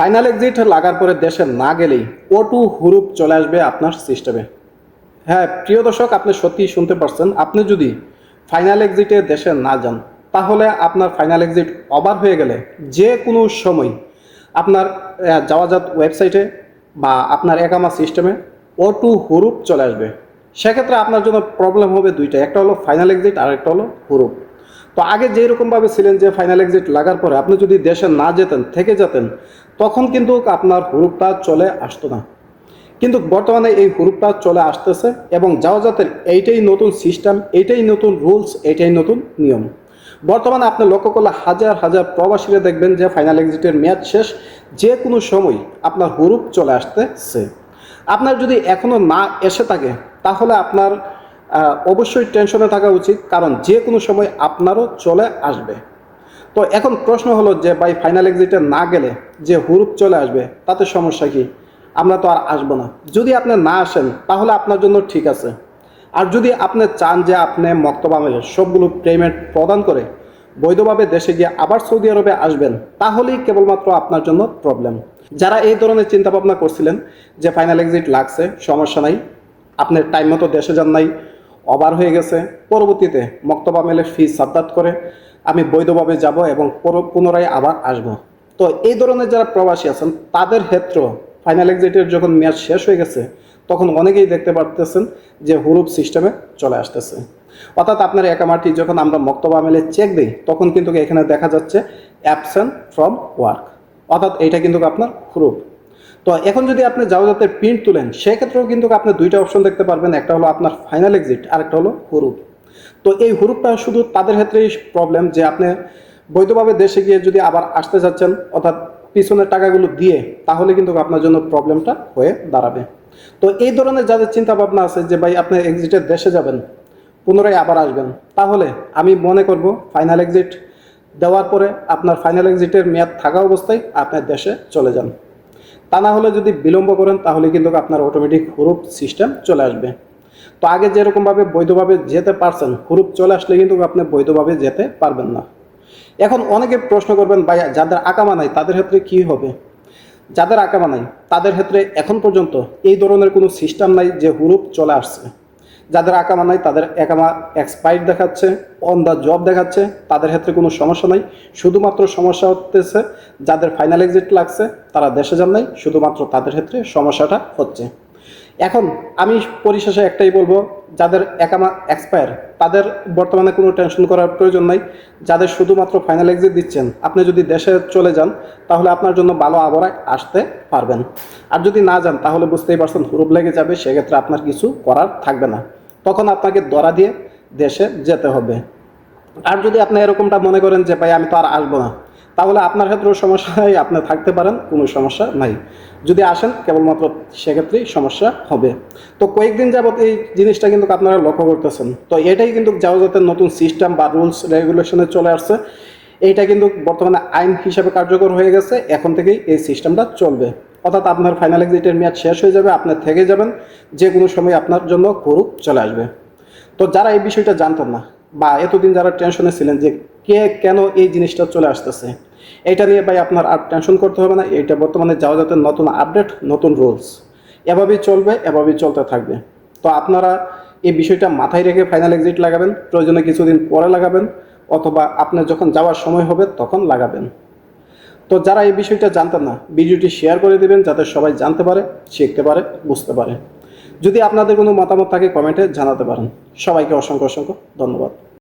Final exit লাগার পরে দেশে না গেলেই ওটু হুরুপ চলে আসবে আপনার সিস্টেমে হ্যাঁ প্রিয় দর্শক, আপনি সত্যিই শুনতে পারছেন। আপনি যদি ফাইনাল এক্সিটে দেশে না যান, তাহলে আপনার ফাইনাল এক্সিট অবার হয়ে গেলে যে কোনো সময় আপনার যাওয়াজাত ওয়েবসাইটে বা আপনার একামা সিস্টেমে ও টু হুরুপ চলে আসবে। সেক্ষেত্রে আপনার জন্য প্রবলেম হবে দুইটা একটা হলো ফাইনাল এক্সিট আর একটা হলো হুরুপ। তো আগে যেই রকমভাবে ছিলেন যে ফাইনাল এক্সিট লাগার পরে আপনি যদি দেশে না যেতেন, থেকে যেতেন, তখন কিন্তু আপনার হুরুপটা চলে আসতো না। কিন্তু বর্তমানে এই হুরুপটা চলে আসতেছে এবং যাওয়াজাতের এইটাই নতুন সিস্টেম এইটাই নতুন রুলস এইটাই নতুন নিয়ম। বর্তমানে আপনি লক্ষ্য করলে হাজার হাজার প্রবাসীরা দেখবেন যে ফাইনাল এক্সিটের মেয়াদ শেষ, যে কোনো সময় আপনার হুরুপ চলে আসতেছে। আপনার যদি এখনও না এসে থাকে, তাহলে আপনার অবশ্যই টেনশনে থাকা উচিত, কারণ যে কোনো সময় আপনারও চলে আসবে। তো এখন প্রশ্ন হলো যে, ভাই ফাইনাল এক্সিটে না গেলে যে হুরুপ চলে আসবে, তাতে সমস্যা কি? আমরা তো আর আসব না। যদি আপনি না আসেন, তাহলে আপনার জন্য ঠিক আছে। আর যদি আপনি চান যে আপনি মক্তব সবগুলো পেমেন্ট প্রদান করে বৈধভাবে দেশে গিয়ে আবার সৌদি আরবে আসবেন, তাহলেই কেবলমাত্র আপনার জন্য প্রবলেম যারা এই ধরনের চিন্তা ভাবনা করছিলেন যে ফাইনাল এক্সিট লাগছে, সমস্যা নাই আপনার টাইম মতো দেশে যান নাই অবার হয়ে গেছে। পরবর্তীতে মক্তবা মেলে ফি সাদ্দাত করে। আমি বৈধভাবে যাব এবং পুনরায় আবার আসব। তো এই ধরনের যারা প্রবাসী আছেন, তাদের ক্ষেত্র ফাইনাল এক্সিটের যখন মেয়াদ শেষ হয়ে গেছে, তখন অনেকেই দেখতে পারতেছেন যে হুরুপ সিস্টেমে চলে আসতেছে। অর্থাৎ আপনার একামাটি যখন আমরা মক্তবা মেলে চেক দিই, তখন কিন্তু এখানে দেখা যাচ্ছে অ্যাবসেন্ট ফ্রম ওয়ার্ক অর্থাৎ এইটা কিন্তু আপনার হুরুপ। তো এখন যদি আপনি জাওজাতের প্রিন্ট তুলেন, সেক্ষেত্রেও কিন্তু আপনি দুইটা অপশন দেখতে পারবেন। একটা হলো আপনার ফাইনাল এক্সিট আর একটা হলো হুরুপ। তো এই হুরুপটা শুধু তাদের ক্ষেত্রেই প্রবলেম যে আপনি বৈধভাবে দেশে গিয়ে যদি আবার আসতে যাচ্ছেন, অর্থাৎ পিছনের টাকাগুলো দিয়ে, তাহলে কিন্তু আপনার জন্য প্রবলেমটা হয়ে দাঁড়াবে। তো এই ধরনের যাদের চিন্তা ভাবনা আছে যে, ভাই, আপনি এক্সিটের দেশে যাবেন, পুনরায় আবার আসবেন, তাহলে আমি মনে করব ফাইনাল এক্সিট দেওয়ার পরে আপনার ফাইনাল এক্সিটের মেয়াদ থাকা অবস্থায় আপনার দেশে চলে যান। তা না হলে যদি বিলম্ব করেন, তাহলে কিন্তু আপনার অটোমেটিক হুরুপ সিস্টেম চলে আসবে। তো আগে যেরকমভাবে বৈধভাবে যেতে পারছেন, হুরুপ চলে আসলে কিন্তু আপনি বৈধভাবে যেতে পারবেন না। এখন অনেকে প্রশ্ন করবেন ভাই যাদের আকামা নাই, তাদের ক্ষেত্রে কি হবে? যাদের আকামা নাই, তাদের ক্ষেত্রে এখন পর্যন্ত এই ধরনের কোনো সিস্টেম নাই যে হুরুপ চলে আসছে। যাদের আকামা নাই, তাদের একামা এক্সপায়ার্ড দেখাচ্ছে অন দ্য জব দেখাচ্ছে, তাদের ক্ষেত্রে কোনো সমস্যা নাই। শুধুমাত্র সমস্যা হতেছে যাদের ফাইনাল এক্সিট লাগছে, তারা দেশে যান নাই, শুধুমাত্র তাদের ক্ষেত্রে সমস্যাটা হচ্ছে। এখন আমি পরিশেষে একটাই বলব, যাদের একামা এক্সপায়ার তাদের বর্তমানে কোনো টেনশন করার প্রয়োজন নাই। যাদের শুধুমাত্র ফাইনাল এক্সিট দিচ্ছেন, আপনি যদি দেশে চলে যান, তাহলে আপনার জন্য ভালো আবহাওয়ায় আসতে পারবেন। আর যদি না যান, তাহলে বুঝতেই পারছেন, হুরুপ লেগে যাবে, সেক্ষেত্রে আপনার কিছু করার থাকবে না। তখন আপনাকে দরা দিয়ে দেশে যেতে হবে। আর যদি আপনি এরকমটা মনে করেন যে, ভাই, আমি তো আর আসব না, তাহলে আপনার ক্ষেত্রেও সমস্যা নাই আপনি থাকতে পারেন, কোনো সমস্যা নাই। যদি আসেন, কেবলমাত্র সেক্ষেত্রেই সমস্যা হবে। তো কয়েকদিন যাবত এই জিনিসটা কিন্তু আপনারা লক্ষ্য করতেছেন। তো এটাই কিন্তু যাওয়াজাতের নতুন সিস্টেম বা রুলস, রেগুলেশনে চলে আসছে। এইটা কিন্তু বর্তমানে আইন হিসাবে কার্যকর হয়ে গেছে। এখন থেকেই এই সিস্টেমটা চলবে। অর্থাৎ আপনার ফাইনাল এক্সিটের মেয়াদ শেষ হয়ে যাবে আপনার থেকে যাবেন, যে কোনো সময় আপনার জন্য গরু চলে আসবে। তো যারা এই বিষয়টা জানতেন না বা এতদিন যারা টেনশনে ছিলেন যে কে কেন এই জিনিসটা চলে আসতেছে, এটা নিয়ে ভাই আপনার আর টেনশন করতে হবে না, এটা বর্তমানে যাওয়া যাতে নতুন আপডেট নতুন রুলস এভাবেই চলবে, এভাবেই চলতে থাকবে। তো আপনারা এই বিষয়টা মাথায় রেখে ফাইনাল এক্সিট লাগাবেন, প্রয়োজনে কিছুদিন পরে লাগাবেন, অথবা আপনার যখন যাওয়ার সময় হবে তখন লাগাবেন। তো যারা এই বিষয়টা জানতেন না, ভিডিওটি শেয়ার করে দেবেন যাতে সবাই জানতে পারে, শিখতে পারে, বুঝতে পারে। যদি আপনাদের কোনো মতামত থাকে কমেন্টে জানাতে পারেন। সবাইকে অসংখ্য অসংখ্য ধন্যবাদ।